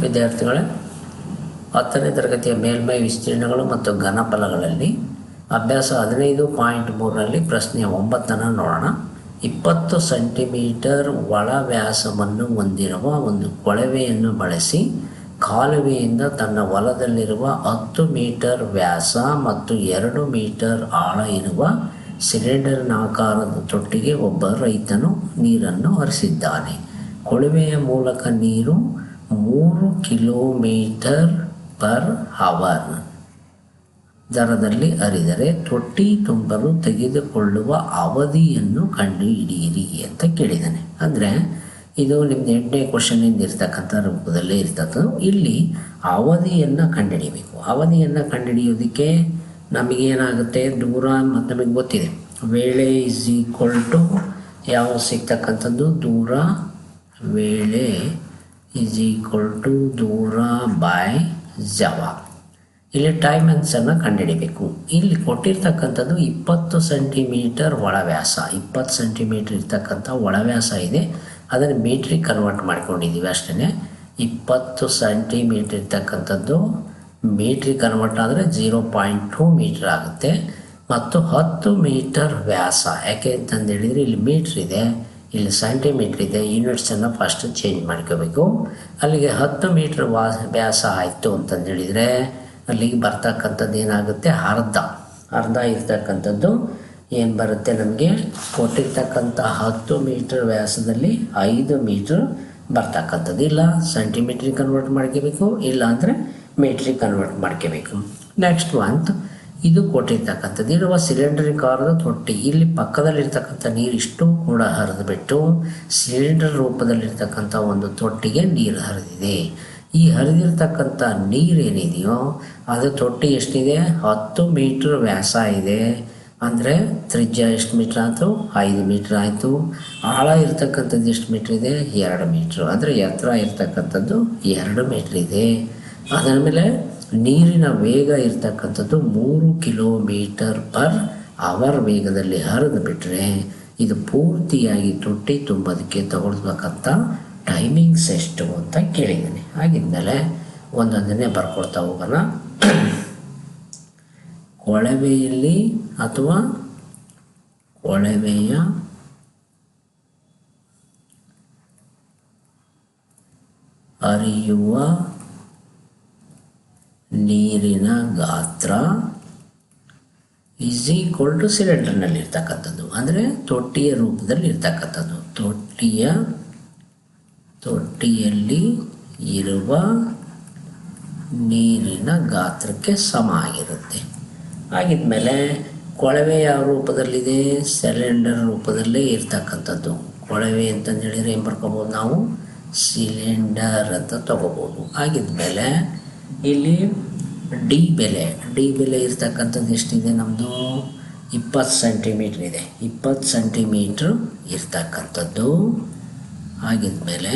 ವಿದ್ಯಾರ್ಥಿಗಳೇ, ಹತ್ತನೇ ತರಗತಿಯ ಮೇಲ್ಮೈ ವಿಸ್ತೀರ್ಣಗಳು ಮತ್ತು ಘನಫಲಗಳಲ್ಲಿ ಅಭ್ಯಾಸ ಹದಿನೈದು ಪಾಯಿಂಟ್ ಮೂರರಲ್ಲಿ ಪ್ರಶ್ನೆ ಒಂಬತ್ತನ್ನು ನೋಡೋಣ. ಇಪ್ಪತ್ತು ಸೆಂಟಿಮೀಟರ್ ಒಳ ವ್ಯಾಸವನ್ನು ಹೊಂದಿರುವ ಒಂದು ಕೊಳವೆಯನ್ನು ಬಳಸಿ, ಕಾಲುವೆಯಿಂದ ತನ್ನ ಹೊಲದಲ್ಲಿರುವ ಹತ್ತು ಮೀಟರ್ ವ್ಯಾಸ ಮತ್ತು ಎರಡು ಮೀಟರ್ ಆಳ ಇರುವ ಸಿಲಿಂಡರ್ನಾಕಾರದ ತೊಟ್ಟಿಗೆ ಒಬ್ಬ ರೈತನು ನೀರನ್ನು ಹರಿಸಿದ್ದಾನೆ. ಕೊಳವೆಯ ಮೂಲಕ ನೀರು ಮೂರು ಕಿಲೋಮೀಟರ್ ಪರ್ ಅವರ್. ದರದಲ್ಲಿ ಅರಿದರೆ ತೊಟ್ಟಿ ತುಂಬಲು ತೆಗೆದುಕೊಳ್ಳುವ ಅವಧಿಯನ್ನು ಕಂಡುಹಿಡಿಯಿರಿ ಅಂತ ಕೇಳಿದ್ದಾನೆ. ಅಂದರೆ ಇದು ನಿಮ್ದು ಎಂಟನೇ ಕ್ವಶನಿಂದ ಇರ್ತಕ್ಕಂಥ ರೂಪದಲ್ಲೇ ಇರ್ತಕ್ಕಂಥ ಇಲ್ಲಿ ಅವಧಿಯನ್ನು ಕಂಡುಹಿಡಿಯಬೇಕು ಅವಧಿಯನ್ನು ಕಂಡುಹಿಡಿಯೋದಕ್ಕೆ ನಮಗೇನಾಗುತ್ತೆ? ದೂರ ಮತ್ತು ನಮಗೆ ಗೊತ್ತಿದೆ. ವೇಳೆ ಇಸ್ ಈಕ್ವಲ್ ಟು ಯಾವ ಸಿಗ್ತಕ್ಕಂಥದ್ದು? ದೂರ ವೇಳೆ ಈಸ್ ಈಕ್ವಲ್ ಟು ದೂರ ಬೈ ಜವ ಇಲ್ಲಿ ಟೈಮ್ ಅನ್ನು ಕಂಡುಹಿಡಿಬೇಕು. ಇಲ್ಲಿ ಕೊಟ್ಟಿರ್ತಕ್ಕಂಥದ್ದು ಇಪ್ಪತ್ತು ಸೆಂಟಿಮೀಟರ್ ಒಳವ್ಯಾಸ. ಇಪ್ಪತ್ತು ಸೆಂಟಿಮೀಟರ್ ಇರ್ತಕ್ಕಂಥ ಒಳವ್ಯಾಸ ಇದೆ. ಅದನ್ನು ಮೀಟ್ರಿಗೆ ಕನ್ವರ್ಟ್ ಮಾಡ್ಕೊಂಡಿದ್ದೀವಿ ಅಷ್ಟೇ ಇಪ್ಪತ್ತು ಸೆಂಟಿಮೀಟ್ರ್ ಇರ್ತಕ್ಕಂಥದ್ದು ಮೀಟ್ರಿಗೆ ಕನ್ವರ್ಟ್ ಆದರೆ ಜೀರೋ ಪಾಯಿಂಟ್ ಟೂ ಮೀಟ್ರ್ ಆಗುತ್ತೆ. ಮತ್ತು ಹತ್ತು ಮೀಟರ್ ವ್ಯಾಸ. ಯಾಕೆ ಅಂತಂದು ಹೇಳಿದರೆ ಇಲ್ಲಿ ಮೀಟ್ರ್ ಇದೆ. ಇಲ್ಲಿ ಸೆಂಟಿಮೀಟ್ರ್ ಇದೆ ಯೂನಿಟ್ಸನ್ನು ಫಸ್ಟ್ ಚೇಂಜ್ ಮಾಡ್ಕೋಬೇಕು. ಅಲ್ಲಿಗೆ ಹತ್ತು ಮೀಟ್ರ್ ವಾ, ವ್ಯಾಸ ಆಯಿತು ಅಂತಂದು ಹೇಳಿದರೆ, ಅಲ್ಲಿಗೆ ಬರ್ತಕ್ಕಂಥದ್ದು ಏನಾಗುತ್ತೆ? ಅರ್ಧ. ಅರ್ಧ ಇರ್ತಕ್ಕಂಥದ್ದು ಏನು ಬರುತ್ತೆ ನಮಗೆ? ಕೊಟ್ಟಿರ್ತಕ್ಕಂಥ ಹತ್ತು ಮೀಟ್ರ್ ವ್ಯಾಸದಲ್ಲಿ ಐದು ಮೀಟ್ರ್ ಬರ್ತಕ್ಕಂಥದ್ದು. ಇಲ್ಲ ಸೆಂಟಿಮೀಟ್ರಿಗೆ ಕನ್ವರ್ಟ್ ಮಾಡ್ಕೋಬೇಕು, ಇಲ್ಲ ಅಂದರೆ ಮೀಟ್ರಿಗೆ ಕನ್ವರ್ಟ್ ಮಾಡ್ಕೋಬೇಕು. ನೆಕ್ಸ್ಟ್ ಒಂದು ಇದು ಕೊಟ್ಟಿರ್ತಕ್ಕಂಥದ್ದು. ಇರುವ ಸಿಲಿಂಡರ್ ಕಾರದ ತೊಟ್ಟಿ. ಇಲ್ಲಿ ಪಕ್ಕದಲ್ಲಿರ್ತಕ್ಕಂಥ ನೀರಿಷ್ಟು ಕೂಡ ಹರಿದುಬಿಟ್ಟು ಸಿಲಿಂಡರ್ ರೂಪದಲ್ಲಿರ್ತಕ್ಕಂಥ ಒಂದು ತೊಟ್ಟಿಗೆ ನೀರು ಹರಿದಿದೆ. ಈ ಹರಿದಿರ್ತಕ್ಕಂಥ ನೀರೇನಿದೆಯೋ, ಅದು ತೊಟ್ಟಿ ಎಷ್ಟಿದೆ? ಹತ್ತು ಮೀಟ್ರ್ ವ್ಯಾಸ ಇದೆ. ಅಂದರೆ ತ್ರಿಜ್ಯ ಎಷ್ಟು ಮೀಟ್ರ್ ಆಯಿತು? ಐದು ಮೀಟ್ರ್ ಆಯಿತು. ಆಳ ಇರ್ತಕ್ಕಂಥದ್ದು ಎಷ್ಟು ಮೀಟ್ರ್ ಇದೆ? ಎರಡು ಮೀಟ್ರ್. ಅಂದರೆ ಎತ್ತರ ಇರ್ತಕ್ಕಂಥದ್ದು ಎರಡು ಮೀಟ್ರ್ ಇದೆ. ಅದರ ಮೇಲೆ ನೀರಿನ ವೇಗ ಇರ್ತಕ್ಕಂಥದ್ದು ಮೂರು ಕಿಲೋಮೀಟರ್ ಪರ್ ಅವರ್ ವೇಗದಲ್ಲಿ ಹರಿದು ಬಿಟ್ಟರೆ ಇದು ಪೂರ್ತಿಯಾಗಿ ತೊಟ್ಟಿ ತುಂಬೋದಕ್ಕೆ ತಗೊಳ್ಬೇಕಂತ ಟೈಮಿಂಗ್ಸ್ ಎಷ್ಟು ಅಂತ ಕೇಳಿದ್ದೀನಿ. ಹಾಗಿದ್ಮೇಲೆ ಒಂದೊಂದನ್ನೇ ಬರ್ಕೊಡ್ತಾ ಹೋಗೋಣ. ಕೊಳವೆಯಲ್ಲಿ ಅಥವಾ ಕೊಳವೆಯ ಹರಿಯುವ ನೀರಿನ ಗಾತ್ರ ಈಸ್ ಈಕ್ವಲ್ ಟು ಸಿಲಿಂಡರ್ನಲ್ಲಿ ಇರ್ತಕ್ಕಂಥದ್ದು ಅಂದರೆ ತೊಟ್ಟಿಯ ರೂಪದಲ್ಲಿ ಇರ್ತಕ್ಕಂಥದ್ದು ತೊಟ್ಟಿಯ, ತೊಟ್ಟಿಯಲ್ಲಿ ಇರುವ ನೀರಿನ ಗಾತ್ರಕ್ಕೆ ಸಮ ಆಗಿರುತ್ತೆ. ಆಗಿದ್ಮೇಲೆ ಕೊಳವೆ ಯಾವ ರೂಪದಲ್ಲಿದೆ? ಸಿಲಿಂಡರ್ ರೂಪದಲ್ಲೇ ಇರ್ತಕ್ಕಂಥದ್ದು. ಕೊಳವೆ ಅಂತಂದು ಹೇಳಿದರೆ ಏನು ಬರ್ಕೋಬೋದು ನಾವು? ಸಿಲಿಂಡರ್ ಅಂತ ತಗೋಬೋದು. ಆಗಿದ್ಮೇಲೆ ಇಲ್ಲಿ ಡಿ ಬೆಲೆ. ಡಿ ಬೆಲೆ ಇರ್ತಕ್ಕಂಥದ್ದು ಎಷ್ಟಿದೆ? ನಮ್ಮದು ಇಪ್ಪತ್ತು ಸೆಂಟಿಮೀಟ್ರ್ ಇದೆ. ಇಪ್ಪತ್ತು ಸೆಂಟಿಮೀಟ್ರ್ ಇರ್ತಕ್ಕಂಥದ್ದು ಆಗಿದ್ಮೇಲೆ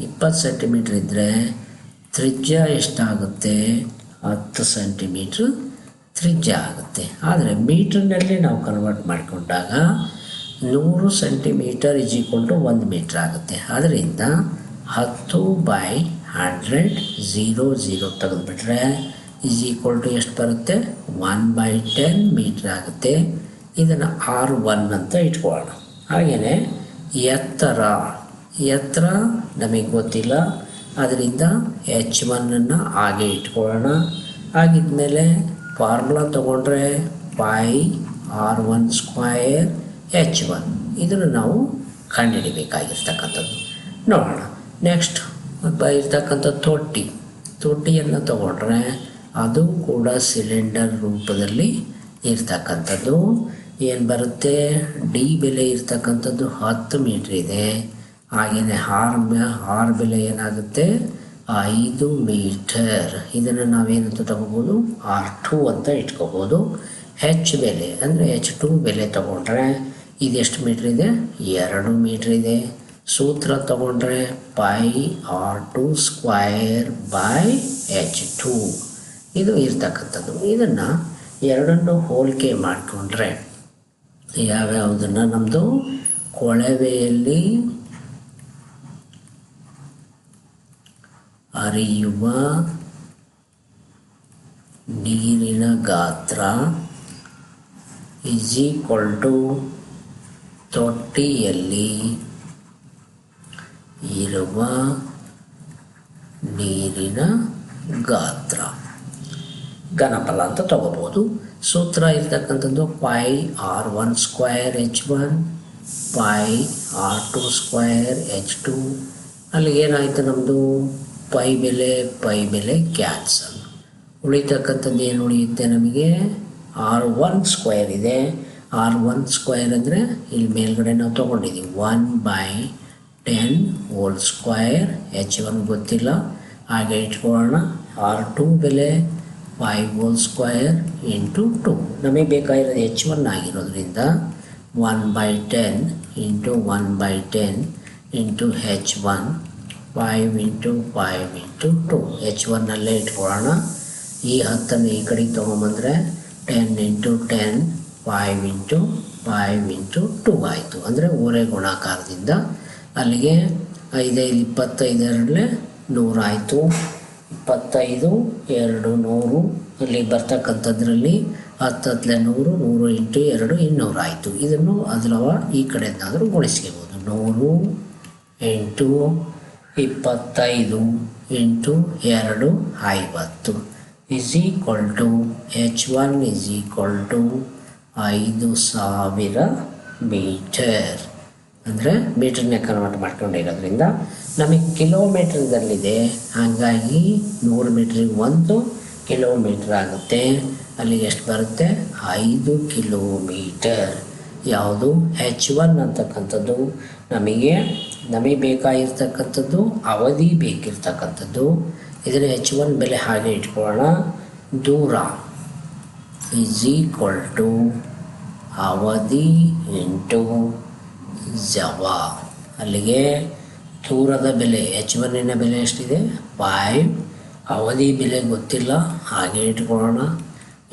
ಇಪ್ಪತ್ತು ಸೆಂಟಿಮೀಟ್ರ್ ಇದ್ದರೆ ತ್ರಿಜ್ಯ ಎಷ್ಟಾಗುತ್ತೆ? ಹತ್ತು ಸೆಂಟಿಮೀಟ್ರ್ ತ್ರಿಜ್ಯ ಆಗುತ್ತೆ. ಆದರೆ ಮೀಟ್ರ್ನಲ್ಲಿ ನಾವು ಕನ್ವರ್ಟ್ ಮಾಡಿಕೊಂಡಾಗ ನೂರು ಸೆಂಟಿಮೀಟರ್ ಇಜಿಕೊಂಡು ಒಂದು ಮೀಟ್ರ್ ಆಗುತ್ತೆ. ಅದರಿಂದ ಹತ್ತು ಬೈ ಹಂಡ್ರೆಡ್ ಝೀರೋ ಝೀರೋ ತೆಗೆದುಬಿಟ್ರೆ ಈಸ್ ಈಕ್ವಲ್ ಟು ಎಷ್ಟು ಬರುತ್ತೆ? ಒನ್ ಬೈ ಟೆನ್ ಮೀಟ್ರ್ ಆಗುತ್ತೆ. ಇದನ್ನು ಆರ್ ಒನ್ ಅಂತ ಇಟ್ಕೊಳ್ಳೋಣ. ಹಾಗೆಯೇ ಎತ್ತರ. ಎತ್ತರ ನಮಗೆ ಗೊತ್ತಿಲ್ಲ. ಅದರಿಂದ ಎಚ್ ಒನ್ನನ್ನು ಹಾಗೆ ಇಟ್ಕೊಳ್ಳೋಣ. ಹಾಗಿದ್ಮೇಲೆ ಫಾರ್ಮುಲಾ ತೊಗೊಂಡ್ರೆ pi R one square H one ಇದನ್ನು ನಾವು ಕಂಡುಹಿಡಿಬೇಕಾಗಿರ್ತಕ್ಕಂಥದ್ದು. ನೋಡೋಣ. ನೆಕ್ಸ್ಟ್ ಇರ್ತಕ್ಕಂಥ ತೊಟ್ಟಿ. ತೊಟ್ಟಿಯನ್ನು ತಗೊಂಡ್ರೆ ಅದು ಕೂಡ ಸಿಲಿಂಡರ್ ರೂಪದಲ್ಲಿ ಇರ್ತಕ್ಕಂಥದ್ದು. ಏನು ಬರುತ್ತೆ? ಡಿ ಬೆಲೆ ಇರ್ತಕ್ಕಂಥದ್ದು ಹತ್ತು ಮೀಟ್ರ್ ಇದೆ. ಹಾಗೆಯೇ ಹಾರ್ ಹಾರ್ ಬೆಲೆ ಏನಾಗುತ್ತೆ? ಐದು ಮೀಟರ್. ಇದನ್ನು ನಾವೇನಂತ ತಗೋಬೋದು? ಆರ್ ಟು ಅಂತ ಇಟ್ಕೋಬೋದು. ಹೆಚ್ ಬೆಲೆ ಅಂದರೆ ಹೆಚ್ ಟು ಬೆಲೆ ತಗೊಂಡ್ರೆ ಇದೆಷ್ಟು ಮೀಟ್ರ್ ಇದೆ? ಎರಡು ಮೀಟ್ರ್ ಇದೆ. ಸೂತ್ರ ತಗೊಂಡ್ರೆ pi R two square by H two ಇದು ಇರ್ತಕ್ಕಂಥದ್ದು. ಇದನ್ನು ಎರಡನ್ನು ಹೋಲಿಕೆ ಮಾಡಿಕೊಂಡ್ರೆ ಯಾವ್ಯಾವುದನ್ನು? ನಮ್ಮದು ಕೊಳವೆಯಲ್ಲಿ ಹರಿಯುವ ನೀರಿನ ಗಾತ್ರ ಈಕ್ವಲ್ ಟು ತೊಟ್ಟಿಯಲ್ಲಿ ಇರುವ ನೀರಿನ ಗಾತ್ರ. ಘನಫಲ ಅಂತ ತಗೋಬೋದು. ಸೂತ್ರ ಇರ್ತಕ್ಕಂಥದ್ದು pi R one square H one pi R two square H two ಅಲ್ಲಿ ಏನಾಯಿತು ನಮ್ಮದು ಪೈ ಬೆಲೆ ಪೈ ಬೆಲೆ ಕ್ಯಾನ್ಸಲ್ ಉಳಿತಕ್ಕಂಥದ್ದು ಏನು ಉಳಿಯುತ್ತೆ ನಮಗೆ? ಆರ್ ಒನ್ ಸ್ಕ್ವಯರ್ ಇದೆ. ಆರ್ ಒನ್ ಸ್ಕ್ವಯರ್ ಅಂದರೆ ಇಲ್ಲಿ ಮೇಲ್ಗಡೆ ನಾವು ತೊಗೊಂಡಿದ್ದೀವಿ. One by ten whole square H one ಗೊತ್ತಿಲ್ಲ. ಹಾಗೆ ಇಟ್ಕೊಳ್ಳೋಣ ಆರ್ ಟು ಬೆಲೆ five whole square into two ನಮಗೆ ಬೇಕಾಗಿರೋದು ಎಚ್ ಒನ್ ಆಗಿರೋದ್ರಿಂದ one by ten into one by ten into H one five into five into two H ಒನ್ನಲ್ಲೇ ಇಟ್ಕೊಳ್ಳೋಣ. ಈ ಹತ್ತನ್ನು ಈ ಕಡೆಗೆ ತೊಗೊಂಬಂದರೆ ten into ten five into five into two ಆಯಿತು. ಅಂದರೆ ಊರೇ ಗುಣಾಕಾರದಿಂದ ಅಲ್ಲಿಗೆ ಐದೈದು ಇಪ್ಪತ್ತೈದರಲ್ಲೇ ನೂರಾಯಿತು. ಇಪ್ಪತ್ತೈದು, ಎರಡು, ನೂರು. ಅಲ್ಲಿ ಬರ್ತಕ್ಕಂಥದ್ರಲ್ಲಿ ಹತ್ತತ್ತಲೆ ನೂರು ನೂರು ಎಂಟು ಎರಡು, ಇನ್ನೂರಾಯಿತು. ಇದನ್ನು ಅದರವ ಈ ಕಡೆಯಿಂದಾದರೂ ಗುಣಿಸ್ಕೋಬೋದು. ನೂರು ಎಂಟು ಇಪ್ಪತ್ತೈದು ಎಂಟು ಎರಡು, ಐವತ್ತು. Is equal to H one is equal to ಐದು ಸಾವಿರ ಮೀಟರ್. ಅಂದರೆ ಮೀಟರ್ನೇ ಕನ್ವರ್ಟ್ ಮಾಡ್ಕೊಂಡಿರೋದ್ರಿಂದ ನಮಗೆ ಕಿಲೋಮೀಟ್ರ್ದಲ್ಲಿದೆ ಹಾಗಾಗಿ ನೂರು ಮೀಟ್ರಿಗೆ ಒಂದು ಕಿಲೋಮೀಟ್ರ್ ಆಗುತ್ತೆ. ಅಲ್ಲಿಗೆ ಎಷ್ಟು ಬರುತ್ತೆ? ಐದು ಕಿಲೋಮೀಟರ್ ಯಾವುದು? ಹೆಚ್ ಒನ್ ಅಂತಕ್ಕಂಥದ್ದು. ನಮಗೆ ನಮಗೆ ಬೇಕಾಗಿರ್ತಕ್ಕಂಥದ್ದು, ಅವಧಿ ಬೇಕಿರ್ತಕ್ಕಂಥದ್ದು. ಇದರ ಹೆಚ್ ಒನ್ ಬೆಲೆ ಹಾಗೆ ಇಟ್ಕೊಳ್ಳೋಣ. ದೂರ ಈಸ್ ಈಕ್ವಲ್ ಟು ಅವಧಿ ಇಂಟು ಜವ. ಅಲ್ಲಿಗೆ ದೂರದ ಬೆಲೆ, ಎಚ್ ಒನ್ನಿನ ಬೆಲೆ ಎಷ್ಟಿದೆ? ಫೈವ್ ಅವಧಿ ಬೆಲೆ ಗೊತ್ತಿಲ್ಲ, ಹಾಗೆ ಇಟ್ಕೊಳ್ಳೋಣ.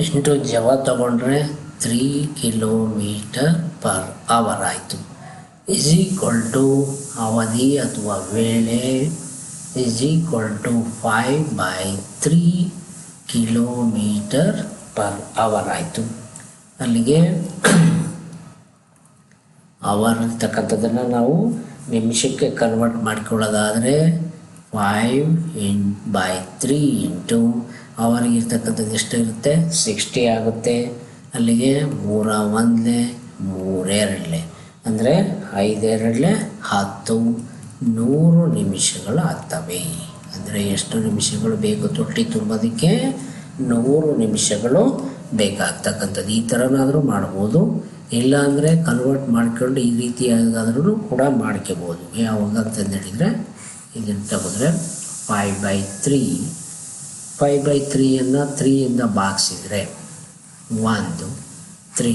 ಇಂಟು ಜವ ತಗೊಂಡ್ರೆ ತ್ರೀ ಕಿಲೋಮೀಟರ್ ಪರ್ ಅವರ್ ಆಯಿತು. ಇಸ್ ಈಕ್ವಲ್ ಟು ಅವಧಿ ಅಥವಾ ವೇಳೆ is equal to five by three kilometre per hour ಆಯಿತು. ಅಲ್ಲಿಗೆ ಅವರ್ ಅಂತಕ್ಕಂಥದ್ದನ್ನು ನಾವು ನಿಮಿಷಕ್ಕೆ convert ಮಾಡ್ಕೊಳ್ಳೋದಾದರೆ five in by three into ಅವರಿಗೆ ಇರ್ತಕ್ಕಂಥದ್ದು ಎಷ್ಟು ಇರುತ್ತೆ? ಸಿಕ್ಸ್ಟಿ ಆಗುತ್ತೆ. ಅಲ್ಲಿಗೆ ಮೂರ ಒಂದಲೆ ಮೂರೆರಡಲೆ ಅಂದರೆ ಐದೆರಡಲೆ ಹತ್ತು. ನೂರು ನಿಮಿಷಗಳು ಆಗ್ತವೆ. ಅಂದರೆ ಎಷ್ಟು ನಿಮಿಷಗಳು ಬೇಕು? ತೊಟ್ಟಿ ತುಂಬೋದಕ್ಕೆ ನೂರು ನಿಮಿಷಗಳು ಬೇಕಾಗ್ತಕ್ಕಂಥದ್ದು. ಈ ಥರನಾದರೂ ಮಾಡ್ಬೋದು. ಇಲ್ಲಾಂದರೆ ಕನ್ವರ್ಟ್ ಮಾಡ್ಕೊಂಡು ಈ ರೀತಿಯಾಗಾದ್ರೂ ಕೂಡ ಮಾಡ್ಕೋಬೋದು. ಯಾವಾಗ ಅಂತಂದು ಹೇಳಿದರೆ ಇದನ್ನು ತಗೊಂಡ್ರೆ five by three five by ತ್ರೀಯನ್ನು ತ್ರೀಯಿಂದ ಬಾಗಿಸಿದರೆ ಒಂದು ತ್ರೀ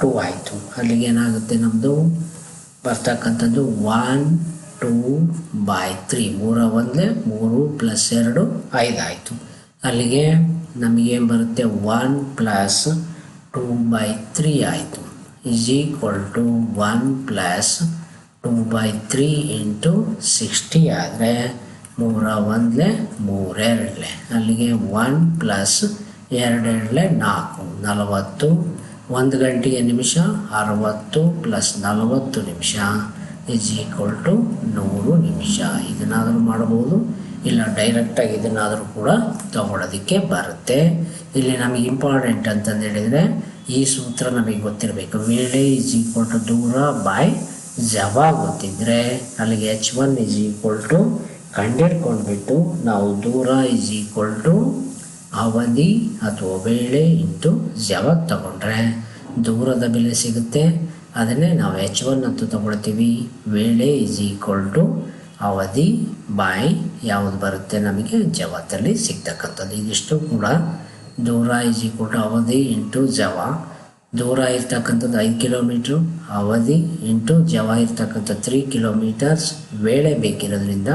ಟೂ ಆಯಿತು. ಅಲ್ಲಿಗೆ ಏನಾಗುತ್ತೆ ನಮ್ಮದು ಬರ್ತಕ್ಕಂಥದ್ದು ಒನ್ ಟೂ ಬೈ ತ್ರೀ ಮೂರ ಒಂದೇ ಮೂರು ಪ್ಲಸ್ ಎರಡು ಐದಾಯಿತು ಅಲ್ಲಿಗೆ ನಮಗೇನು ಬರುತ್ತೆ? One plus two by three ಆಯಿತು. Is equal to one plus two by three into sixty ಆದರೆ ಮೂರ ಒಂದಲೆ ಮೂರೆರಡಲೆ ಅಲ್ಲಿಗೆ ಒನ್ ಪ್ಲಸ್ ಎರಡೆರಡಲೆ ನಾಲ್ಕು. ನಲವತ್ತು, ಒಂದು ಗಂಟೆಗೆ ನಿಮಿಷ, ಅರವತ್ತು ಪ್ಲಸ್ ನಲವತ್ತು ನಿಮಿಷ ಇಸ್ ಈಕ್ವಲ್ ಟು ನೂರು ನಿಮಿಷ. ಇದನ್ನಾದರೂ ಮಾಡ್ಬೋದು ಇಲ್ಲ ಡೈರೆಕ್ಟಾಗಿ ಇದನ್ನಾದರೂ ಕೂಡ ತಗೊಳ್ಳೋದಕ್ಕೆ ಬರುತ್ತೆ. ಇಲ್ಲಿ ನಮಗೆ ಇಂಪಾರ್ಟೆಂಟ್ ಅಂತಂದು ಹೇಳಿದರೆ ಈ ಸೂತ್ರ ನಮಗೆ ಗೊತ್ತಿರಬೇಕು. ವೇಳೆ ಇಸ್ ಈಕ್ವಲ್ ಟು ದೂರ ಬೈ ಜವ ಗೊತ್ತಿದ್ರೆ ಅಲ್ಲಿಗೆ H one is equal to ಕಂಡಿಡ್ಕೊಂಡ್ಬಿಟ್ಟು ನಾವು ದೂರ ಇಸ್ ಈಕ್ವಲ್ ಟು ಅವಧಿ ಅಥವಾ ವೇಳೆ ಇಂಟು ಜವ ತಗೊಂಡ್ರೆ ದೂರದ ಬೆಲೆ ಸಿಗುತ್ತೆ. ಅದನ್ನೇ ನಾವು ಎಚ್ ಒನ್ ಅಂತ ತಗೊಳ್ತೀವಿ. ವೇಳೆ ಇಸ್ ಈಕ್ವಲ್ ಟು ಅವಧಿ ಬಾಯ್ ಯಾವುದು ಬರುತ್ತೆ ನಮಗೆ ಜವತ್ತಲ್ಲಿ ಸಿಗ್ತಕ್ಕಂಥದ್ದು. ಇದಿಷ್ಟು ಕೂಡ ದೂರ ಈಸ್ ಈಕ್ವಲ್ ಟು ಅವಧಿ ಇಂಟು ಜವ. ದೂರ ಇರ್ತಕ್ಕಂಥದ್ದು ಐದು ಕಿಲೋಮೀಟ್ರು. ಅವಧಿ ಇಂಟು ಜವ ಇರ್ತಕ್ಕಂಥ ತ್ರೀ ಕಿಲೋಮೀಟರ್ಸ್. ವೇಳೆ ಬೇಕಿರೋದ್ರಿಂದ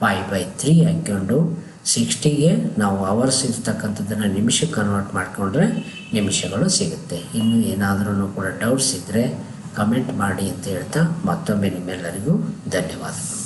ಫೈವ್ ಬೈ ತ್ರೀ ಹಾಕ್ಕೊಂಡು ಸಿಕ್ಸ್ಟಿಗೆ ನಾವು ಅವರ್ಸ್ ಇರ್ತಕ್ಕಂಥದ್ದನ್ನು ನಿಮಿಷಕ್ಕೆ ಕನ್ವರ್ಟ್ ಮಾಡಿಕೊಂಡ್ರೆ ನಿಮಿಷಗಳು ಸಿಗುತ್ತೆ. ಇನ್ನು ಏನಾದರೂ ಕೂಡ ಡೌಟ್ಸ್ ಇದ್ದರೆ ಕಮೆಂಟ್ ಮಾಡಿ ಅಂತ ಹೇಳ್ತಾ ಮತ್ತೊಮ್ಮೆ ನಿಮ್ಮೆಲ್ಲರಿಗೂ ಧನ್ಯವಾದಗಳು.